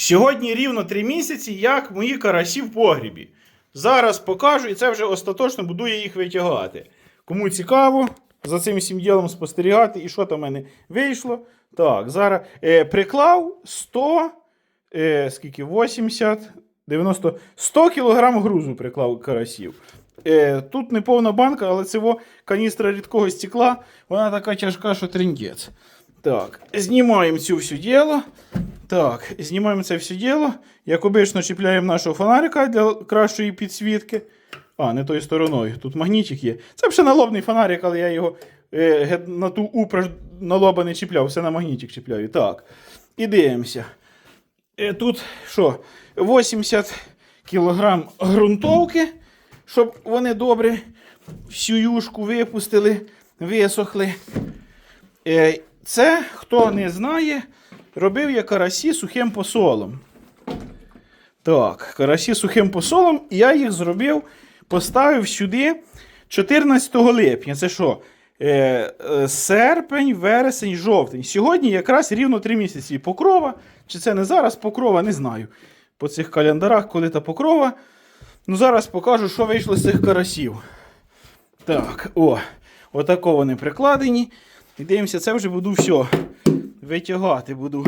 Сьогодні рівно три місяці, як мої карасі в погрібі. Зараз покажу, і це вже остаточно буду я їх витягати. Кому цікаво, за цим всім ділом спостерігати, і що там в мене вийшло. Так, зараз е, приклав 100, е, скільки, 80, 90, 100 кг грузу приклав карасів. Е, тут не повна банка, але це каністра рідкого стекла, вона така тяжка, що трендець. Так, знімаємо цю всю діло. Так, знімаємо це все діло. Як обично, чіпляємо нашого фонарика для кращої підсвітки. А, не тою стороною. Тут магнітик є. Це вже налобний фонарик, але я його е, на ту упраж на не чіпляв, все на магнітик чіпляю. Так. І дивимося. Е, тут що? 80 кг ґрунтовки, щоб вони добре всю юшку випустили, висохли. Е, Це, хто не знає, робив я карасі сухим посолом. Так, карасі сухим посолом, і я їх зробив, поставив сюди 14 липня. Це що? Е, е, серпень, вересень, жовтень. Сьогодні якраз рівно 3 місяці. Покрова. Чи це не зараз покрова, не знаю. По цих календарах, коли та покрова. Ну, зараз покажу, що вийшло з цих карасів. Так, о, отако вони прикладені. І дивимося, це вже буду все витягати буду.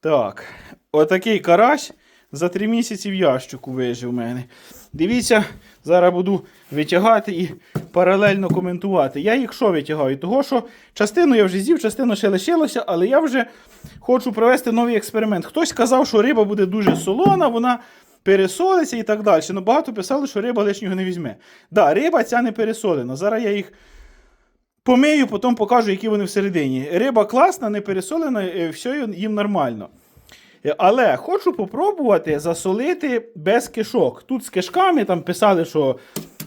Так, отакий карась за три місяці в ящику вижив у мене. Дивіться, зараз буду витягати і паралельно коментувати. Я їх що витягаю? Того, що частину я вже з'їв, частину ще лишилося, але я вже хочу провести новий експеримент. Хтось казав, що риба буде дуже солона, вона пересолиться і так далі. Ну багато писали, що риба лишнього не візьме. Так, да, риба ця не пересолена. Зараз я їх Помию, потім покажу, які вони всередині. Риба класна, не пересолена, е, все їм нормально. Е, Але хочу попробувати засолити без кишок. Тут з кишками там писали, що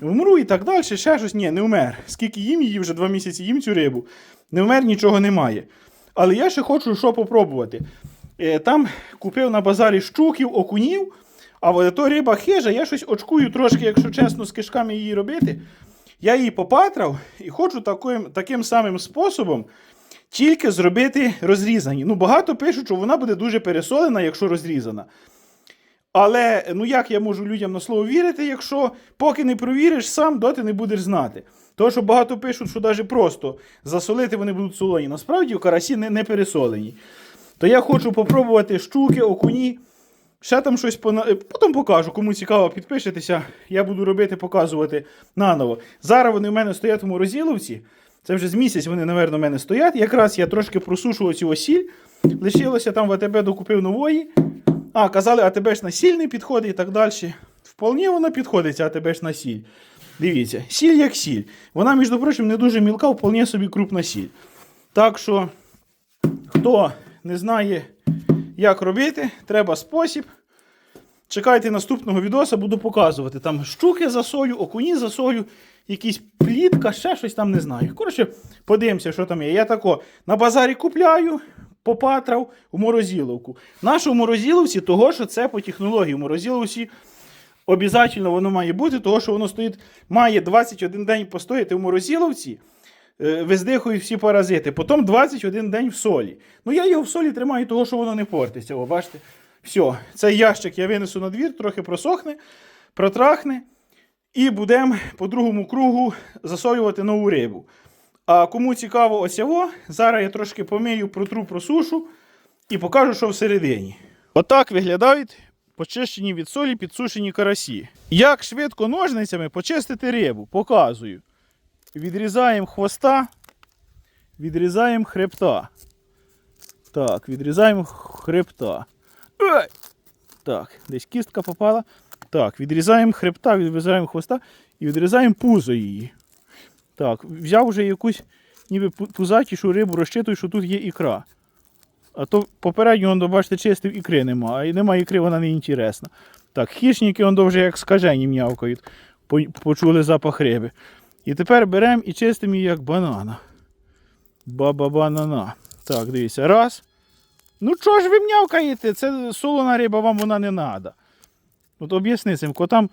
вмру і так далі, ще щось. Ні, не вмер. Скільки їм її вже два місяці їм цю рибу. Не вмер, нічого немає. Але я ще хочу що попробувати. Е, Там купив на базарі щуків, окунів, а то риба хижа, я щось очкую трошки, якщо чесно, з кишками її робити. Я її попатрав і хочу таким, таким самим способом тільки зробити розрізані. Ну, багато пишуть, що вона буде дуже пересолена, якщо розрізана. Але ну як я можу людям на слово вірити, якщо поки не провіриш сам, доти не будеш знати. Тому що багато пишуть, що навіть просто засолити вони будуть солоні. Насправді в карасі не, не пересолені. То я хочу попробувати щуки, окуні. Ще там щось пона... е, потім покажу. Кому цікаво, підпишитеся. Я буду робити, показувати наново. Зараз вони в мене стоять у морозиловці. Це вже з місяць вони, напевно, в мене стоять. Якраз я трошки просушував цю осіль. Лишилося там в АТБ докупив нової. А, казали, АТБ ж на сіль не підходить і так далі. Вполне вона підходить, ця АТБ ж на сіль. Дивіться, сіль як сіль. Вона, між прочим, не дуже мілка, вполне собі крупна сіль. Так що, хто не знає, як робити, треба спосіб. Чекайте наступного відоса, буду показувати. Там щуки за солю, окуні за солю, якісь плітка, ще щось там не знаю. Коротше, подивимося, що там є. Я тако на базарі купляю, попатрав у морозиловку. Нашу в морозиловці, того, що це по технології. В морозиловці обов'язково воно має бути, того, що воно стоїть, має 21 день постояти в морозиловці. Е, Виздихують всі паразити. Потім 21 день в солі. Ну я його в солі тримаю, того, що воно не портиться. О, бачите? Все, цей ящик я винесу на двір, трохи просохне, протрахне. І будемо по другому кругу засолювати нову рибу. А кому цікаво його, зараз я трошки помию, протру, просушу і покажу, що всередині. Отак виглядають почищені від солі підсушені карасі. Як швидко ножницями почистити рибу, показую. Відрізаємо хвоста, відрізаємо хребта. Так, відрізаємо хребта. Так, десь кістка попала. Так, відрізаємо хребта, відрізаємо хвоста і відрізаємо пузо її. Так, взяв вже якусь ніби пу- пузатішу рибу, розчитую, що тут є ікра. А то попередньо, он, бачите, чистив ікри нема, а і нема ікри, вона не інтересна. Так, хищники он вже як скажені м'явкають, почули запах риби. І тепер беремо і чистимо її як банана. Баба-банана. Так, дивіться, раз. Ну чого ж ви м'явкаєте? Це солона риба, вам вона не треба. От об'ясни цим котам.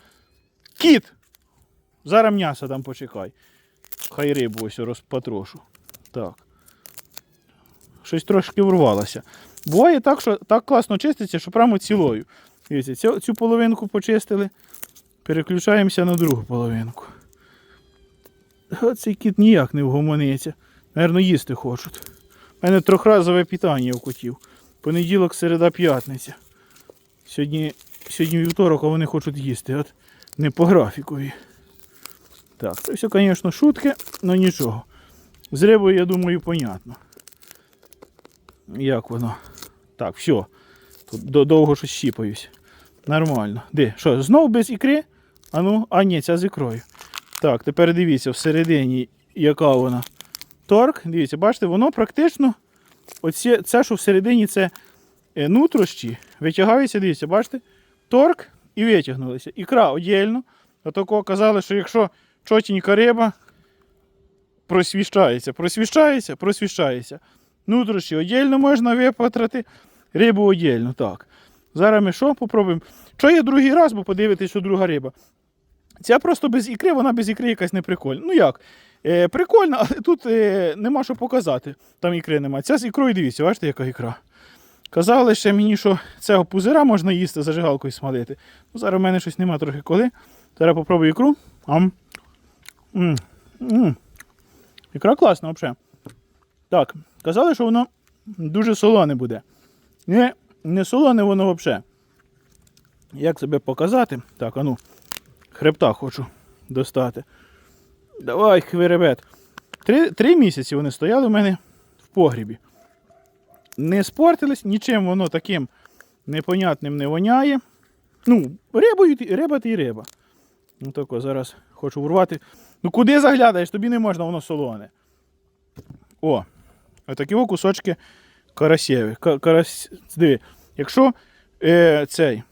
Кіт! Зараз м'ясо там почекай. Хай рибу ось розпотрошу. Так. Щось трошки врвалося. Буває так, що так класно чиститься, що прямо цілою. Дивіться, цю, цю половинку почистили. Переключаємося на другу половинку. Оцей кіт ніяк не вгомониться. Наверно, їсти хочуть. У мене трьохразове питання у котів. Понеділок, середа, п'ятниця. Сьогодні, сьогодні вівторок, а вони хочуть їсти. От не по графікові. Так, це все, звісно, шутки, але нічого. З рибою, я думаю, понятно. Як воно? Так, все. Тут до- довго щось щіпаюсь. Нормально. Де? Що, знов без ікри? А ну, а ні, ця з ікрою. Так, тепер дивіться, всередині, яка вона. Торк, дивіться, бачите, воно практично. Оці, це, що всередині, це е, нутрощі, витягаються, дивіться, бачите? Торк і витягнулися. Ікра одільно. А такого казали, що якщо чотенька риба просвіщається, просвіщається, просвіщається. Нутрощі одільно можна випатрати, рибу одільно. Так. Зараз ми що попробуємо? Що є другий раз, бо подивитись, що друга риба. Ця просто без ікри, вона без ікри якась не прикольна. Ну як? Е, прикольно, але тут е, нема що показати. Там ікри нема. Ця з ікрою, дивіться, бачите, яка ікра. Казали ще мені, що цього пузира можна їсти зажигалкою смалити. Ну, зараз в мене щось нема трохи коли. Зараз попробую ікру. Ам. м м Ікра класна взагалі. Так, казали, що воно дуже солоне буде. Не, не солоне воно взагалі. Як себе показати? Так, а ну, хребта хочу достати. Давай, хвиребет. Три, три місяці вони стояли у мене в погрібі. Не спортились, нічим воно таким непонятним не воняє. Ну, рибою, риба ти й риба. Ну тако, зараз хочу урвати. Ну куди заглядаєш, тобі не можна, воно солоне. О, отакі о кусочки карасєві. Ка- Карась... Диви, якщо е, цей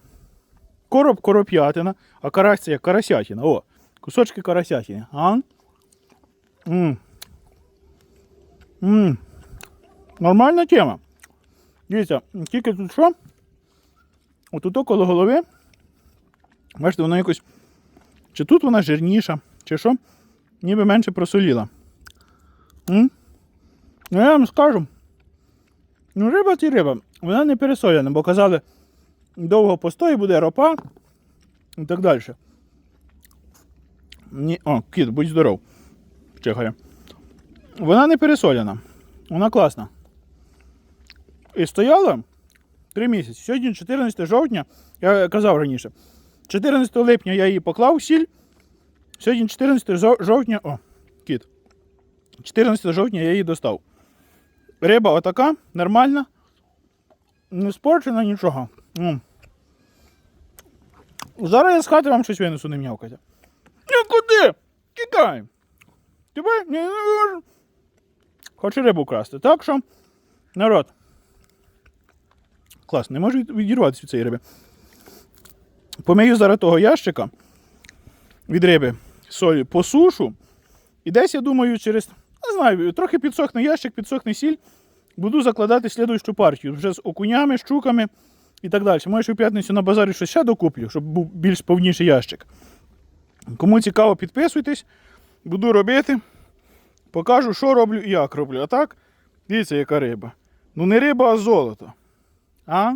короб короп'ятина, а карась це карасятина. О, кусочки карасятини. А? М. М. Нормальна тема. Дивіться, тільки тут що? Отут коло голови. Бачите, воно якось. Чи тут вона жирніша, чи що? Ніби менше просоліла. М? Ну, я вам скажу. Ну, риба ті риба. Вона не пересолена, бо казали, довго постої буде ропа і так далі. Ні, о, кіт, будь здоров. Чихає. Вона не пересолена. Вона класна. І стояла 3 місяці. Сьогодні 14 жовтня, я казав раніше. 14 липня я її поклав сіль. Сьогодні 14 жовтня. О, кіт. 14 жовтня я її достав. Риба отака, нормальна. Не спорчена нічого. М. Зараз я з хати вам щось винесу, не м'явкайте. Ну куди? Тікай. Тебе не можу. Хочу рибу красти. Так що, народ. Клас, не можу відірватися від цієї риби. Помию зараз того ящика від риби солі по сушу. І десь, я думаю, через, не знаю, трохи підсохне ящик, підсохне сіль. Буду закладати слідуючу партію. Вже з окунями, щуками і так далі. Може, у п'ятницю на базарі щось ще докуплю, щоб був більш повніший ящик. Кому цікаво, підписуйтесь. Буду робити. Покажу, що роблю і як роблю. А так, дивіться, яка риба. Ну не риба, а золото. А?